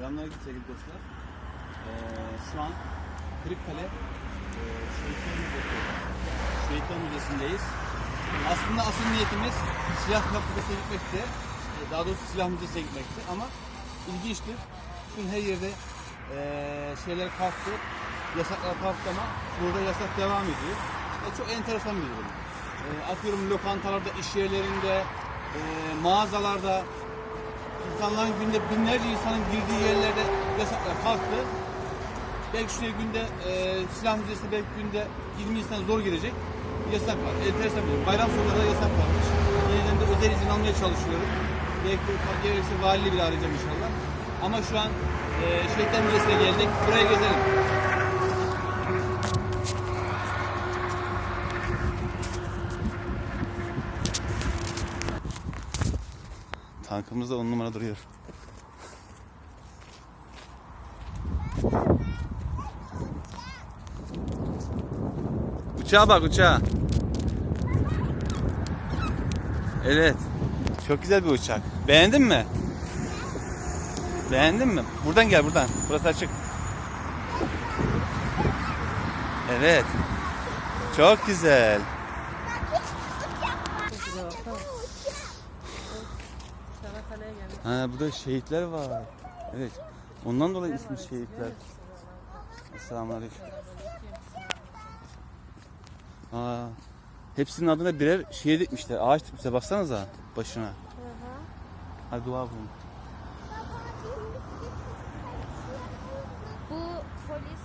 Selamünaleyküm sevgili dostlar. Ee, şu an Kırıkkale e, Şehitler Müzesi, Şehitler Müzesi'ndeyiz. Aslında asıl niyetimiz silah fabrikasına gitmekti. E, Daha doğrusu silah müzesine gitmekti ama ilginçtir. Bugün her yerde e, şeyler kalktı, yasaklar kalktı ama burada yasak devam ediyor. E, çok enteresan bir durum. E, atıyorum lokantalarda, iş yerlerinde, e, mağazalarda, İnsanların günde binlerce insanın girdiği yerlerde yasaklar kalktı. Belki şuraya günde e, silah müzesine belki günde 20 insan zor girecek. Yasak var. Enteresan bir durum. Bayram sonunda yasak varmış. Yeniden de özel izin almaya çalışıyorum. Belki gerekirse valiliği bile arayacağım inşallah. Ama şu an e, Şehitler Müzesi'ne geldik. Buraya gezelim. Tankımız da on numara duruyor. Uçağa bak uçağa. Evet. Çok güzel bir uçak. Beğendin mi? Beğendin mi? Buradan gel buradan. Burası açık. Evet. Çok güzel. Çanakkale'ye geldik. Ha burada şehitler var. Evet. Ondan dolayı ismi şehitler. Selamünaleyküm. Aa, hepsinin adına birer şehir dikmişler. Ağaç dikmişler. Baksanıza başına. Hadi dua bulun. Bu polis.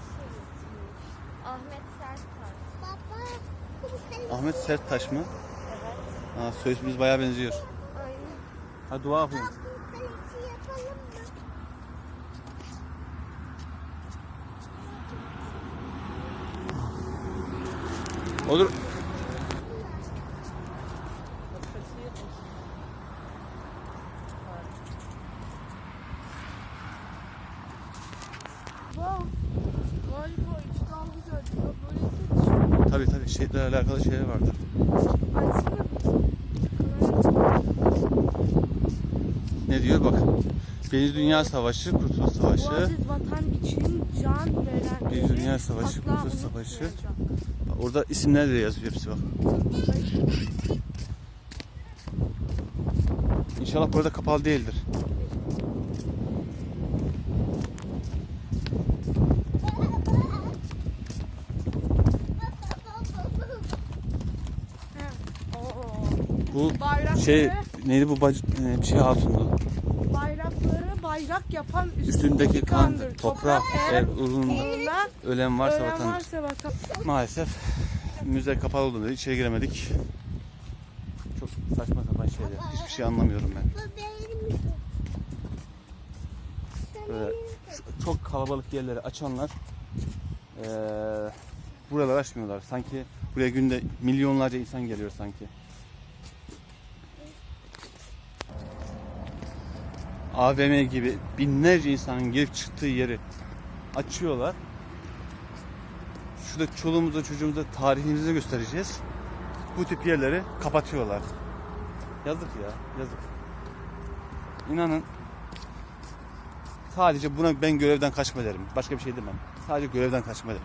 Ahmet Sertaş. Baba. Ahmet Serttaş mı? Aa, soy ismimiz bayağı benziyor. Hadi dua mı? Olur. Böyle Tabii tabii şehitlerle alakalı şeyler vardır. Açsana Ne diyor bak. Birinci Dünya Savaşı, Kurtuluş Bu Savaşı, aziz vatan için can veren Birinci Dünya Savaşı, Kurtuluş Savaşı. Bak Orada isimler de yazıyor hepsi bak. İnşallah burada kapalı değildir. Bu şey neydi bu e, bir şey hatundu. Bayrak yapan Üstündeki kan, kandır. toprak, eğer eğer uğruna ölen varsa ölen vatan. varsa vatan. Maalesef müze kapalı olduğunda içeri giremedik. Çok saçma sapan şeyler. Hiçbir şey anlamıyorum ben. Böyle çok kalabalık yerleri açanlar eee buraları açmıyorlar. Sanki buraya günde milyonlarca insan geliyor sanki. AVM gibi binlerce insanın girip çıktığı yeri açıyorlar. Şurada çoluğumuza çocuğumuza tarihimizi göstereceğiz. Bu tip yerleri kapatıyorlar. Yazık ya, yazık. İnanın Sadece buna ben görevden kaçma derim. Başka bir şey demem. Sadece görevden kaçma derim.